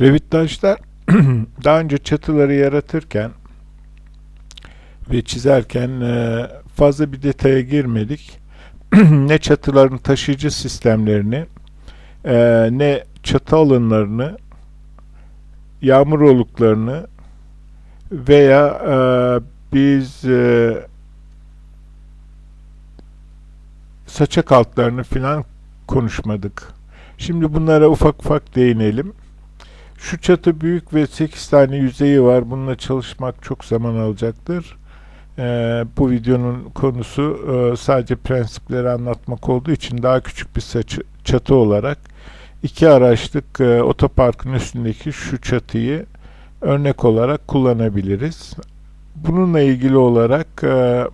Revittaj'da daha önce çatıları yaratırken ve çizerken e, fazla bir detaya girmedik. ne çatıların taşıyıcı sistemlerini, e, ne çatı alanlarını, yağmur oluklarını veya e, biz saçak altlarını filan konuşmadık. Şimdi bunlara ufak ufak değinelim. Şu çatı büyük ve 8 tane yüzeyi var. Bununla çalışmak çok zaman alacaktır. Ee, bu videonun konusu e, sadece prensipleri anlatmak olduğu için daha küçük bir saçı, çatı olarak iki araçlık e, otoparkın üstündeki şu çatıyı örnek olarak kullanabiliriz. Bununla ilgili olarak e,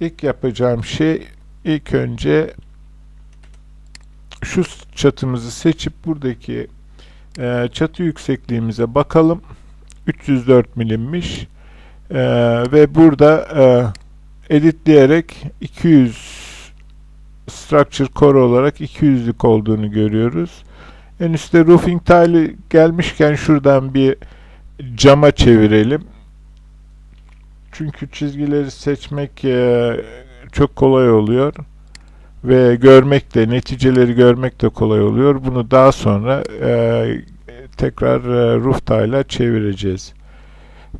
ilk yapacağım şey ilk önce şu çatımızı seçip buradaki e, çatı yüksekliğimize bakalım. 304 milimmiş. E, ve burada e, editleyerek 200 structure core olarak 200'lük olduğunu görüyoruz. En üstte roofing tile gelmişken şuradan bir cama çevirelim. Çünkü çizgileri seçmek e, çok kolay oluyor ve görmek de neticeleri görmek de kolay oluyor. Bunu daha sonra e, tekrar e, tile'a çevireceğiz.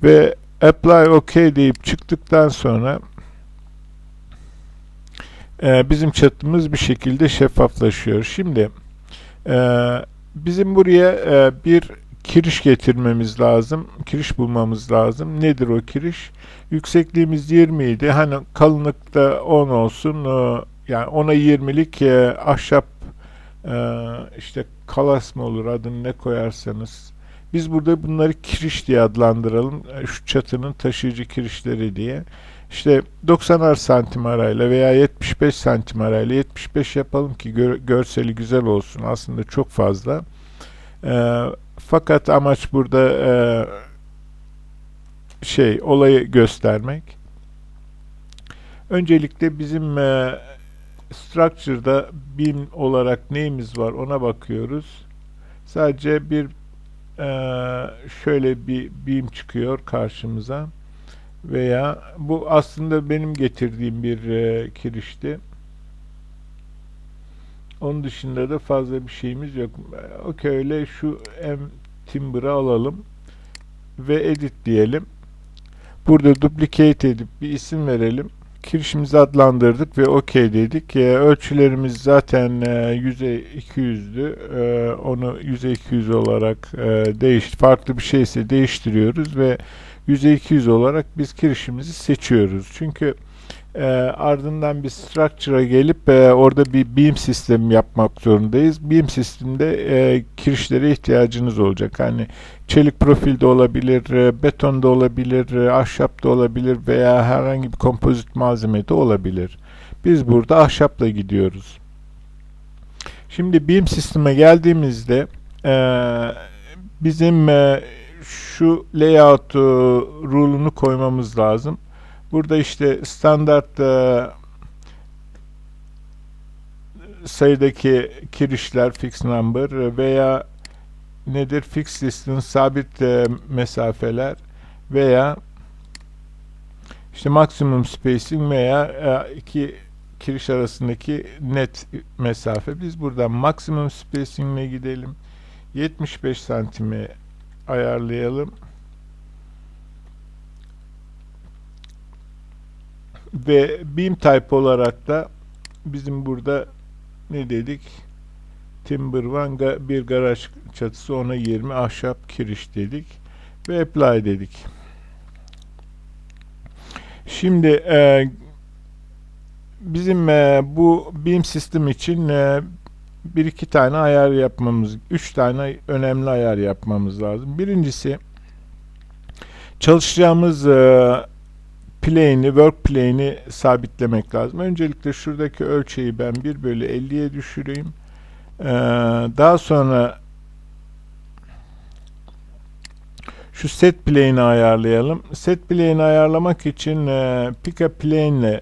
Ve apply OK deyip çıktıktan sonra e, bizim çatımız bir şekilde şeffaflaşıyor. Şimdi e, bizim buraya e, bir kiriş getirmemiz lazım. Kiriş bulmamız lazım. Nedir o kiriş? Yüksekliğimiz 20 idi. Hani kalınlıkta 10 olsun. E, yani ona 20'lik e, ahşap e, işte kalas mı olur adını ne koyarsanız. Biz burada bunları kiriş diye adlandıralım. E, şu çatının taşıyıcı kirişleri diye. İşte 90'ar santim arayla veya 75 santim arayla 75 yapalım ki gör, görseli güzel olsun. Aslında çok fazla. E, fakat amaç burada e, şey olayı göstermek. Öncelikle bizim e, structure'da beam olarak neyimiz var ona bakıyoruz. Sadece bir e, şöyle bir beam çıkıyor karşımıza veya bu aslında benim getirdiğim bir e, kirişti. Onun dışında da fazla bir şeyimiz yok. Okey öyle şu M timber'ı alalım ve edit diyelim. Burada duplicate edip bir isim verelim. Kirişimizi adlandırdık ve OK dedik. E, ölçülerimiz zaten e, yüze 200'dü. E, onu yüze 200 olarak e, değiş farklı bir şeyse değiştiriyoruz ve yüze 200 olarak biz kirişimizi seçiyoruz. Çünkü e, ardından bir structure'a gelip e, orada bir beam sistemi yapmak zorundayız. Beam sisteminde e, kirişlere ihtiyacınız olacak. Hani çelik profilde olabilir, e, beton da olabilir, e, ahşap da olabilir veya herhangi bir kompozit malzeme de olabilir. Biz burada ahşapla gidiyoruz. Şimdi beam sisteme geldiğimizde e, bizim e, şu layout rule'unu koymamız lazım. Burada işte standart e, sayıdaki kirişler fix number veya nedir fix distance sabit e, mesafeler veya işte maksimum spacing veya e, iki kiriş arasındaki net mesafe. Biz buradan maksimum spacing ile gidelim. 75 santime ayarlayalım. Ve beam type olarak da bizim burada ne dedik? Timber One bir garaj çatısı ona 20 ahşap kiriş dedik ve apply dedik. Şimdi e, bizim e, bu beam sistem için e, bir iki tane ayar yapmamız, üç tane önemli ayar yapmamız lazım. Birincisi çalışacağımız e, plane'i, work plane'i sabitlemek lazım. Öncelikle şuradaki ölçeği ben 1 bölü 50'ye düşüreyim. Ee, daha sonra şu set plane'i ayarlayalım. Set plane'i ayarlamak için e, pick a plane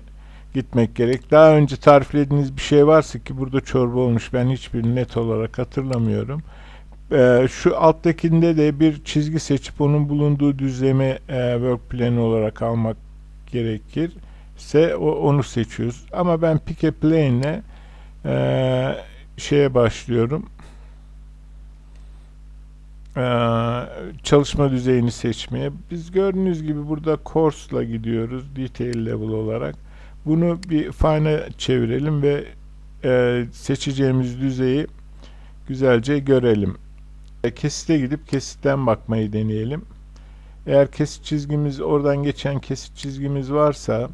gitmek gerek. Daha önce tariflediğiniz bir şey varsa ki burada çorba olmuş ben hiçbir net olarak hatırlamıyorum. Ee, şu alttakinde de bir çizgi seçip onun bulunduğu düzlemi e, work plane olarak almak gerekir ise onu seçiyoruz. Ama ben pick a plane ile e, şeye başlıyorum. E, çalışma düzeyini seçmeye. Biz gördüğünüz gibi burada course ile gidiyoruz detail level olarak. Bunu bir fine'a çevirelim ve e, seçeceğimiz düzeyi güzelce görelim. E, kesite gidip kesitten bakmayı deneyelim. Eğer kesit çizgimiz oradan geçen kesit çizgimiz varsa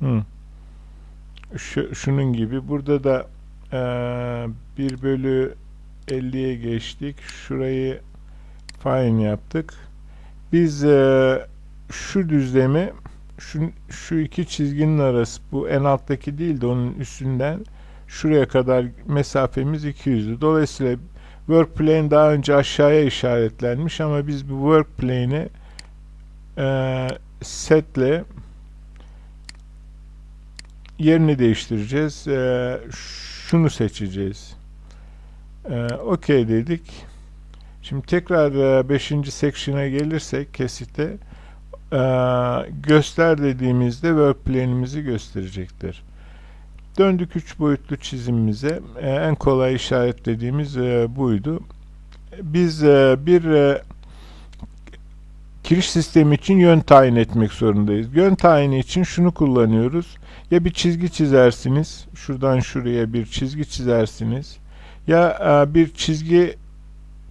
hı, şu, şunun gibi burada da e, 1 bölü 50'ye geçtik. Şurayı fine yaptık. Biz e, şu düzlemi şu, şu iki çizginin arası bu en alttaki değil de onun üstünden şuraya kadar mesafemiz 200'dü. Dolayısıyla work plane daha önce aşağıya işaretlenmiş ama biz bu work plane'i e, setle yerini değiştireceğiz. E, şunu seçeceğiz. E, OK dedik. Şimdi tekrar 5. E, section'a gelirsek kesite e, göster dediğimizde work plane'imizi gösterecektir. Döndük üç boyutlu çizimimize. E, en kolay işaretlediğimiz e, buydu. Biz e, bir kiriş sistemi için yön tayin etmek zorundayız. Yön tayini için şunu kullanıyoruz. Ya bir çizgi çizersiniz. Şuradan şuraya bir çizgi çizersiniz. Ya bir çizgi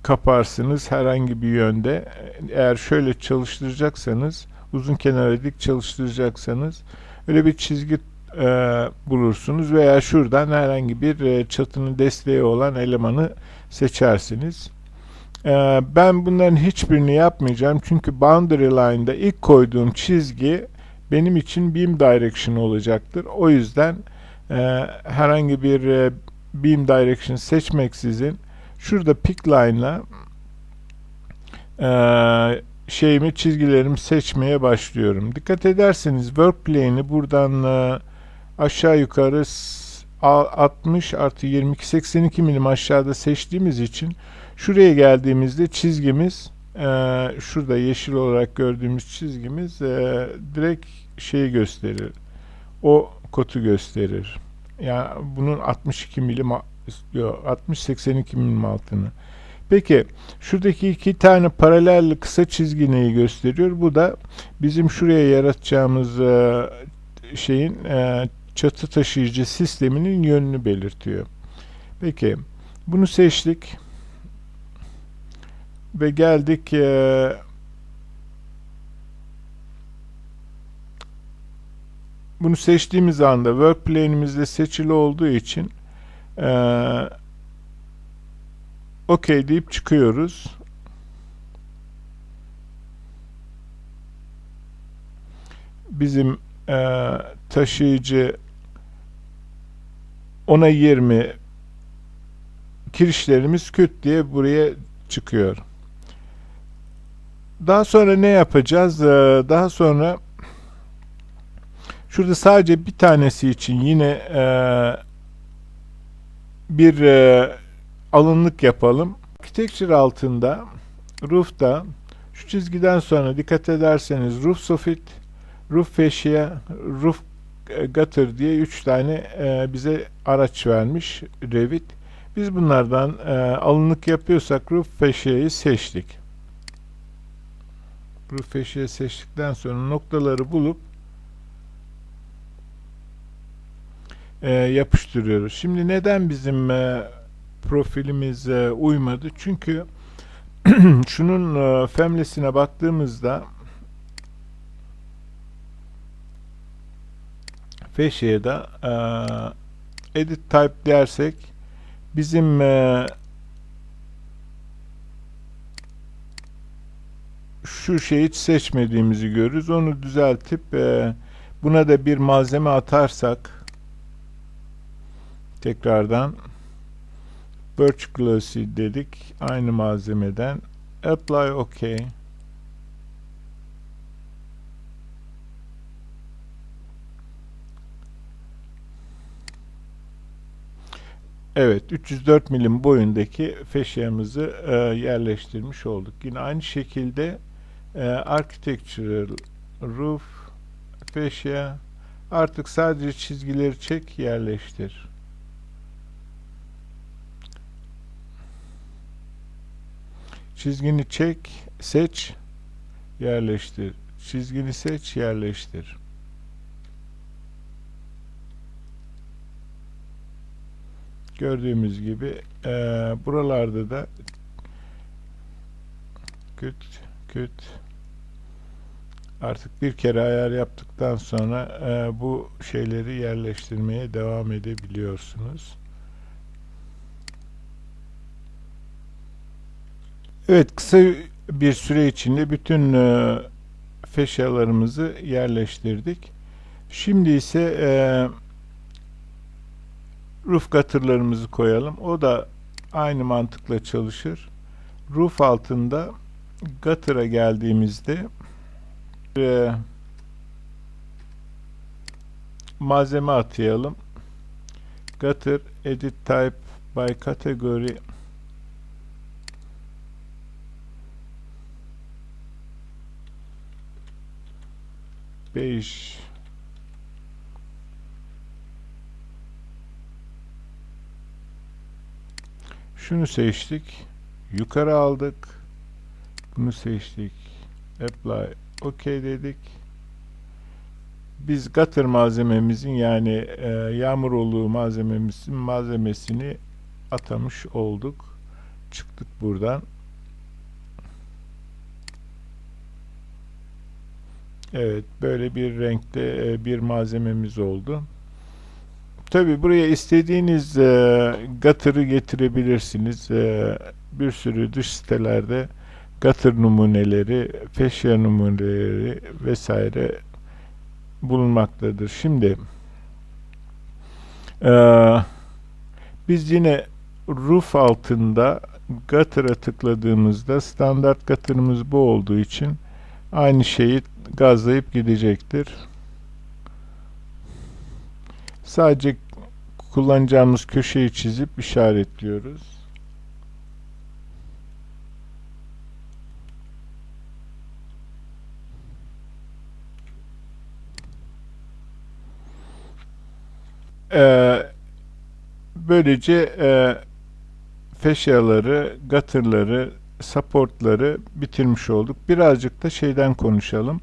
kaparsınız herhangi bir yönde. Eğer şöyle çalıştıracaksanız, uzun kenara dik çalıştıracaksanız öyle bir çizgi e, bulursunuz veya şuradan herhangi bir e, çatının desteği olan elemanı seçersiniz. E, ben bunların hiçbirini yapmayacağım çünkü boundary line'da ilk koyduğum çizgi benim için beam direction olacaktır. O yüzden e, herhangi bir e, beam direction seçmeksizin şurada pick line'la e, şeyimi çizgilerimi seçmeye başlıyorum. Dikkat ederseniz work plane'i buradan e, aşağı yukarı 60 artı 22 82 milim aşağıda seçtiğimiz için şuraya geldiğimizde çizgimiz e, şurada yeşil olarak gördüğümüz çizgimiz e, direkt şeyi gösterir. O kotu gösterir. Yani bunun 62 milim 60-82 milim altını. Peki şuradaki iki tane paralel kısa çizgi neyi gösteriyor? Bu da bizim şuraya yaratacağımız e, şeyin çatı taşıyıcı sisteminin yönünü belirtiyor. Peki bunu seçtik ve geldik e, bunu seçtiğimiz anda work plane'imizde seçili olduğu için e, OK deyip çıkıyoruz. Bizim e, taşıyıcı ona 20 kirişlerimiz küt diye buraya çıkıyor. Daha sonra ne yapacağız? Ee, daha sonra şurada sadece bir tanesi için yine e, bir e, alınlık yapalım. Architecture altında roof'ta şu çizgiden sonra dikkat ederseniz roof soffit, roof fascia, roof e, gutter diye üç tane e, bize araç vermiş Revit. Biz bunlardan e, alınık yapıyorsak roof fascia'yı seçtik. Roof fascia seçtikten sonra noktaları bulup yapıştırıyoruz. Şimdi neden bizim e, profilimiz e, uymadı? Çünkü şunun e, femlesine baktığımızda Fascia'da e, edit type dersek bizim e, şu şeyi hiç seçmediğimizi görürüz. Onu düzeltip e, buna da bir malzeme atarsak tekrardan Birch Glossy dedik. Aynı malzemeden apply OK Evet, 304 milim boyundaki feşyamızı e, yerleştirmiş olduk. Yine aynı şekilde e, architectural roof feşya artık sadece çizgileri çek yerleştir. Çizgini çek, seç, yerleştir. Çizgini seç, yerleştir. Gördüğümüz gibi e, buralarda da küt küt artık bir kere ayar yaptıktan sonra e, bu şeyleri yerleştirmeye devam edebiliyorsunuz. Evet kısa bir süre içinde bütün e, feşyalarımızı yerleştirdik. Şimdi ise e, roof gutter'larımızı koyalım. O da aynı mantıkla çalışır. Roof altında gutter'a geldiğimizde e, malzeme atayalım. Gutter edit type by category beş Şunu seçtik. Yukarı aldık. Bunu seçtik. Apply. OK dedik. Biz gutter malzememizin yani e, yağmur oluğu malzememizin malzemesini atamış olduk. Çıktık buradan. Evet, böyle bir renkte e, bir malzememiz oldu. Tabi buraya istediğiniz e, gutter'ı getirebilirsiniz. E, bir sürü dış sitelerde gutter numuneleri, feşya numuneleri vesaire bulunmaktadır. Şimdi e, biz yine roof altında gutter'a tıkladığımızda standart gutter'ımız bu olduğu için aynı şeyi gazlayıp gidecektir. Sadece kullanacağımız köşeyi çizip işaretliyoruz. Ee, böylece e, feşyaları, gutter'ları, support'ları bitirmiş olduk. Birazcık da şeyden konuşalım.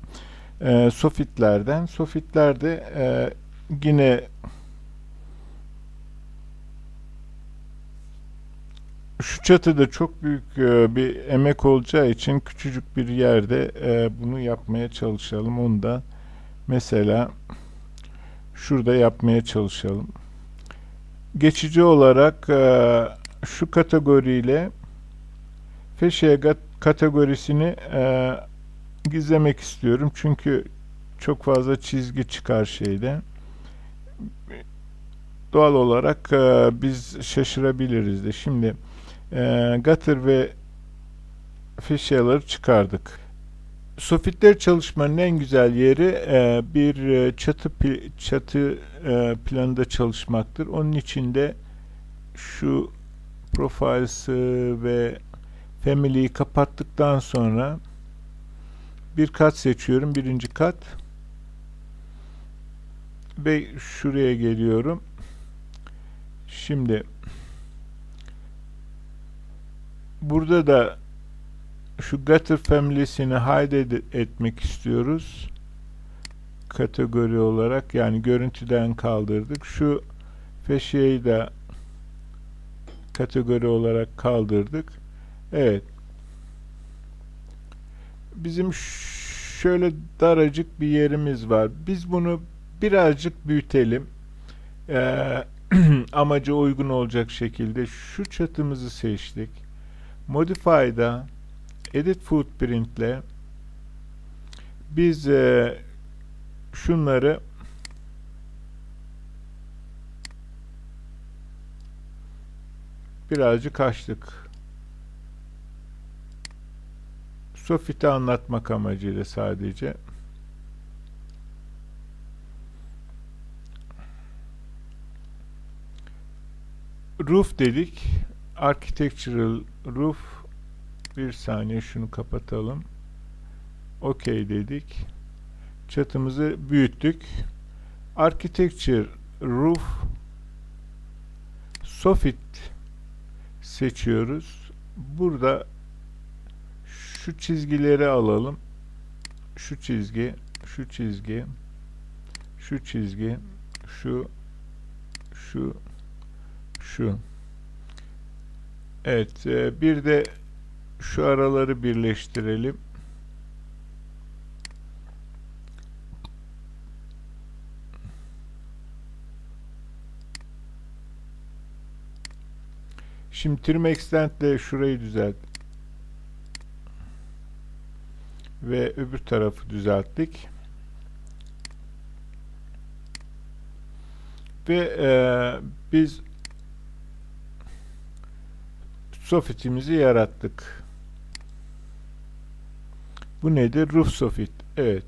E, sofitlerden. Sofitlerde e, yine şu çatıda çok büyük e, bir emek olacağı için küçücük bir yerde e, bunu yapmaya çalışalım. Onu da mesela şurada yapmaya çalışalım. Geçici olarak e, şu kategoriyle feşe kategorisini e, gizlemek istiyorum. Çünkü çok fazla çizgi çıkar şeyde. Doğal olarak e, biz şaşırabiliriz de. Şimdi e, gutter ve feşyaları çıkardık. Sofitler çalışmanın en güzel yeri e, bir e, çatı çatı e, planında çalışmaktır. Onun içinde şu profiles ve family'yi kapattıktan sonra bir kat seçiyorum. Birinci kat ve şuraya geliyorum. Şimdi burada da şu gutter family'sini hide etmek istiyoruz. Kategori olarak yani görüntüden kaldırdık. Şu feşeyi de kategori olarak kaldırdık. Evet. Bizim şöyle daracık bir yerimiz var. Biz bunu birazcık büyütelim. Ee, amaca uygun olacak şekilde şu çatımızı seçtik. Modify'da Edit Footprint ile biz e, şunları birazcık açtık. Sofit'i anlatmak amacıyla sadece. roof dedik. Architectural roof bir saniye şunu kapatalım. OK dedik. Çatımızı büyüttük. Architecture roof soffit seçiyoruz. Burada şu çizgileri alalım. Şu çizgi, şu çizgi, şu çizgi, şu, şu, şu. Evet, e, bir de şu araları birleştirelim. Şimdi trim extend ile şurayı düzelt. Ve öbür tarafı düzelttik. Ve e, biz soffitimizi yarattık. Bu nedir? Roof soffit. Evet.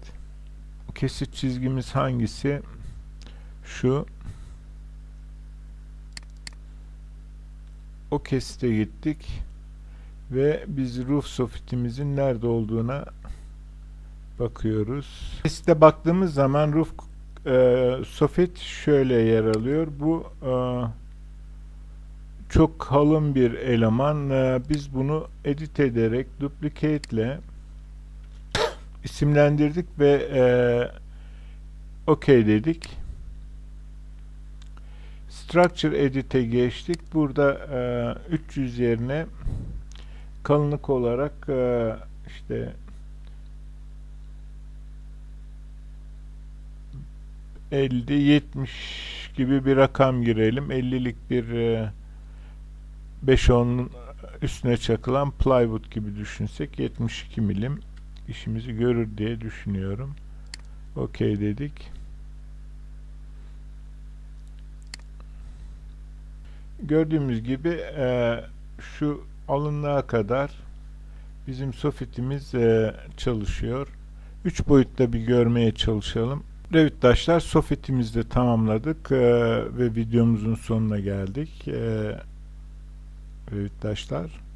Kesit çizgimiz hangisi? Şu. O kesite gittik. Ve biz roof soffitimizin nerede olduğuna bakıyoruz. Kesite baktığımız zaman roof e, soffit şöyle yer alıyor. Bu e, çok kalın bir eleman. E, biz bunu edit ederek duplicate isimlendirdik ve e, OK dedik. Structure Edit'e geçtik. Burada e, 300 yerine kalınlık olarak e, işte 50 70 gibi bir rakam girelim. 50'lik bir e, 5-10'un üstüne çakılan plywood gibi düşünsek 72 milim işimizi görür diye düşünüyorum. OK dedik. Gördüğümüz gibi e, şu alınlığa kadar bizim soffitimiz e, çalışıyor. 3 boyutta bir görmeye çalışalım. Revit taşlar soffitimizi de tamamladık e, ve videomuzun sonuna geldik. E, Revit taşlar.